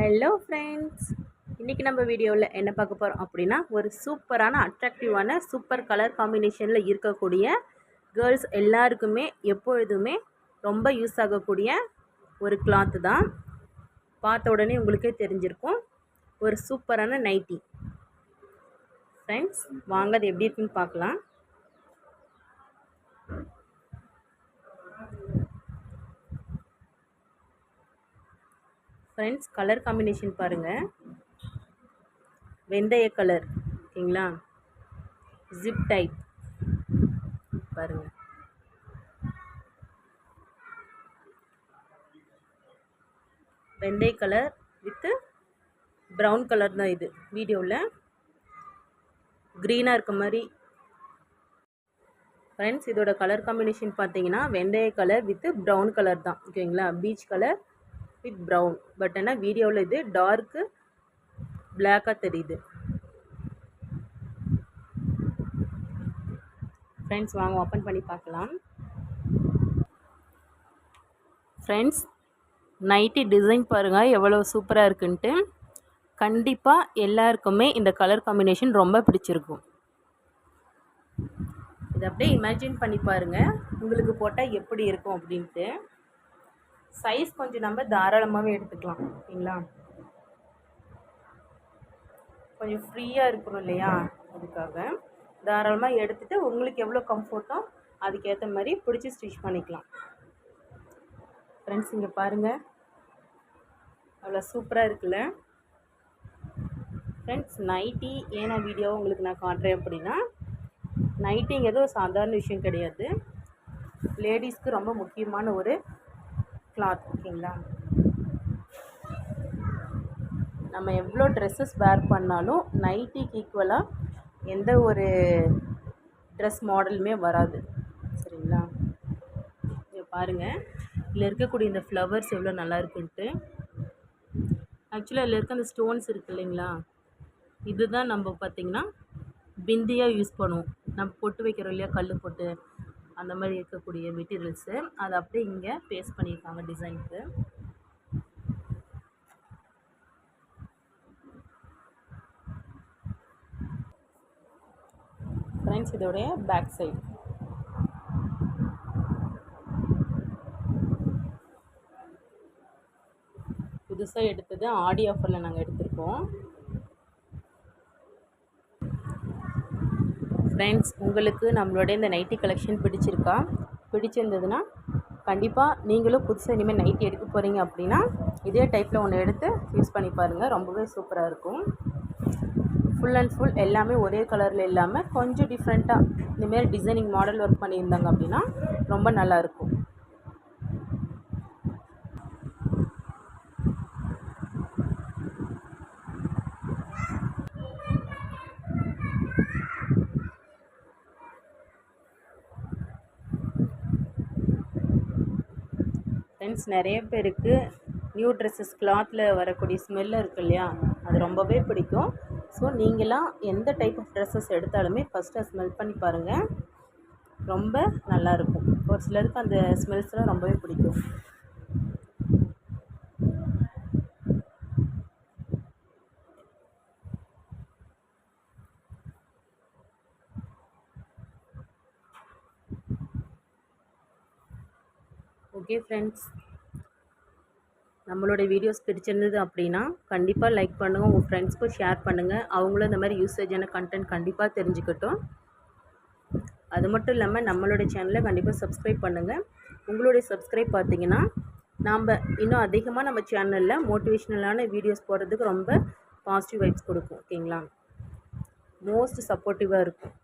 Hello friends இன்றைக்கி நம்ம வீடியோவில் என்ன பார்க்க போகிறோம் அப்படின்னா ஒரு சூப்பரான அட்ராக்டிவான சூப்பர் கலர் காம்பினேஷனில் இருக்கக்கூடிய கேர்ள்ஸ் எல்லாருக்குமே எப்பொழுதுமே ரொம்ப யூஸ் ஆகக்கூடிய ஒரு கிளாத்து தான். பார்த்த உடனே உங்களுக்கே தெரிஞ்சிருக்கும். ஒரு சூப்பரான நைட்டி ஃப்ரெண்ட்ஸ் வாங்க அது எப்படி இருக்குன்னு பார்க்கலாம். ஃப்ரெண்ட்ஸ் கலர் காம்பினேஷன் பாருங்கள் வெந்தய கலர் ஓகேங்களா? ஜிப் டைப் பாருங்கள் வெந்தய கலர் வித்து ப்ரௌன் கலர் தான் இது வீடியோவில் க்ரீனாக இருக்க மாதிரி. ஃப்ரெண்ட்ஸ் இதோட கலர் காம்பினேஷன் பார்த்தீங்கன்னா வெந்தய கலர் வித்து ப்ரௌன் கலர் தான் ஓகேங்களா? Peach colour with brown but ஆனால் வீடியோவில் இது டார்க்கு பிளாக்காக தெரியுது. ஃப்ரெண்ட்ஸ் வாங்க ஓப்பன் பண்ணி பார்க்கலாம். ஃப்ரெண்ட்ஸ் நைட்டி டிசைன் பாருங்கள் எவ்வளோ சூப்பராக இருக்குன்ட்டு. கண்டிப்பாக எல்லாருக்குமே இந்த கலர் காம்பினேஷன் ரொம்ப பிடிச்சிருக்கும். இதை அப்படியே இமேஜின் பண்ணி பாருங்கள் உங்களுக்கு போட்டால் எப்படி இருக்கும் அப்படின்ட்டு. சைஸ் கொஞ்சம் நம்ம தாராளமாகவே எடுத்துக்கலாம் ஓகேங்களா கொஞ்சம் ஃப்ரீயாக இருக்கணும் இல்லையா? அதுக்காக தாராளமாக எடுத்துகிட்டு உங்களுக்கு எவ்வளோ கம்ஃபர்ட்டோ அதுக்கேற்ற மாதிரி பிடிச்சி ஸ்டிச் பண்ணிக்கலாம். ஃப்ரெண்ட்ஸ் இங்கே பாருங்கள் அவ்வளோ சூப்பராக இருக்குல்ல? ஃப்ரெண்ட்ஸ் நைட்டி ஏன்னா வீடியோ உங்களுக்கு நான் காட்டுறேன் அப்படின்னா நைட்டிங்கிறது ஒரு சாதாரண விஷயம் கிடையாது. லேடிஸ்க்கு ரொம்ப முக்கியமான ஒரு கிளாத் ஓகேங்களா நம்ம எவ்வளோ ட்ரெஸ்ஸஸ் வேர் பண்ணாலும் நைட்டிக்கு ஈக்குவலாக எந்த ஒரு ட்ரெஸ் மாடலுமே வராது. சரிங்களா? இங்கே பாருங்கள் இதில் இருக்கக்கூடிய இந்த ஃப்ளவர்ஸ் எவ்வளோ நல்லா இருக்குன்ட்டு. ஆக்சுவலாக இதில் இருக்க அந்த ஸ்டோன்ஸ் இருக்குது இல்லைங்களா? இதுதான் நம்ம பார்த்திங்கன்னா பிந்தியாக யூஸ் பண்ணுவோம். நம்ம பொட்டு வைக்கிறோம் இல்லையா? கல் போட்டு. அந்த மாதிரி இருக்கக்கூடிய மெட்டீரியல்ஸு அதை அப்படியே இங்கே பேஸ்ட் பண்ணியிருக்காங்க டிசைனுக்கு ஃப்ரெண்ட்ஸ் இதோடைய பேக் சைடு புதுசாக எடுத்தது ஆடி ஆஃபரில் நாங்கள் எடுத்திருக்கோம். ஃப்ரெண்ட்ஸ் உங்களுக்கு நம்மளுடைய இந்த நைட்டி கலெக்ஷன் பிடிச்சிருக்கா? பிடிச்சிருந்ததுன்னா கண்டிப்பாக நீங்களும் புதுசாக இனிமேல் நைட்டி எடுக்க போகிறீங்க அப்படின்னா இதே டைப்பில் ஒன்று எடுத்து யூஸ் பண்ணி பாருங்கள் ரொம்பவே சூப்பராக இருக்கும். ஃபுல் அண்ட் ஃபுல் எல்லாமே ஒரே கலரில் இல்லாமல் கொஞ்சம் டிஃப்ரெண்ட்டாக இந்தமாரி டிசைனிங் மாடல் ஒர்க் பண்ணியிருந்தாங்க அப்படின்னா ரொம்ப நல்லாயிருக்கும் ஃப்ரெண்ட்ஸ் நிறைய பேருக்கு நியூ ட்ரெஸ்ஸஸ் கிளாத்தில் வரக்கூடிய ஸ்மெல்லு இருக்கு இல்லையா? அது ரொம்பவே பிடிக்கும். ஸோ நீங்களாம் எந்த டைப் ஆஃப் ட்ரெஸ்ஸஸ் எடுத்தாலுமே ஃபஸ்ட்டு ஸ்மெல் பண்ணி பாருங்கள் ரொம்ப நல்லாயிருக்கும் ஒரு சிலருக்கு அந்த ஸ்மெல்ஸ்லாம் ரொம்பவே பிடிக்கும். ஓகே ஃப்ரெண்ட்ஸ் நம்மளோட வீடியோஸ் பிடிச்சிருந்தது அப்படின்னா கண்டிப்பாக லைக் பண்ணுங்கள் உங்கள் ஃப்ரெண்ட்ஸ்க்கும் ஷேர் பண்ணுங்கள் அவங்களும் இந்த மாதிரி யூசேஜான கண்டென்ட் கண்டிப்பாக தெரிஞ்சுக்கட்டும். அது மட்டும் இல்லாமல் நம்மளோட சேனலை கண்டிப்பாக சப்ஸ்கிரைப் பண்ணுங்கள் உங்களுடைய சப்ஸ்கிரைப் பார்த்தீங்கன்னா நாம் இன்னும் அதிகமாக நம்ம சேனலில் மோட்டிவேஷ்னலான வீடியோஸ் போடுறதுக்கு ரொம்ப பாசிட்டிவ் வைப்ஸ் கொடுக்கும் ஓகேங்களா மோஸ்ட் சப்போர்ட்டிவாக இருக்கும்.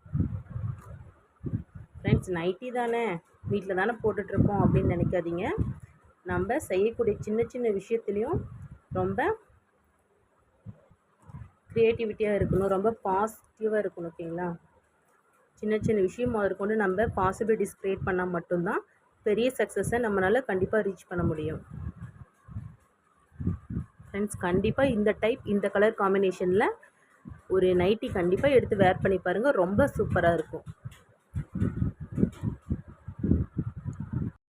ஃப்ரெண்ட்ஸ் நைட்டி தானே? வீட்டில் தானே போட்டுட்ருக்கோம் அப்படின்னு நினைக்காதீங்க. நம்ம செய்யக்கூடிய சின்ன சின்ன விஷயத்துலேயும் ரொம்ப க்ரியேட்டிவிட்டியாக இருக்கணும் ரொம்ப பாசிட்டிவாக இருக்கணும் ஓகேங்களா சின்ன சின்ன விஷயம் முதற்கொண்டு நம்ம பாசிபிலிட்டிஸ் க்ரியேட் பண்ணால் மட்டும்தான் பெரிய சக்ஸஸை நம்மளால் கண்டிப்பாக ரீச் பண்ண முடியும். ஃப்ரெண்ட்ஸ் கண்டிப்பாக இந்த டைப் இந்த கலர் காம்பினேஷனில் ஒரு நைட்டி கண்டிப்பாக எடுத்து வேர் பண்ணி பாருங்கள் ரொம்ப சூப்பராக இருக்கும்.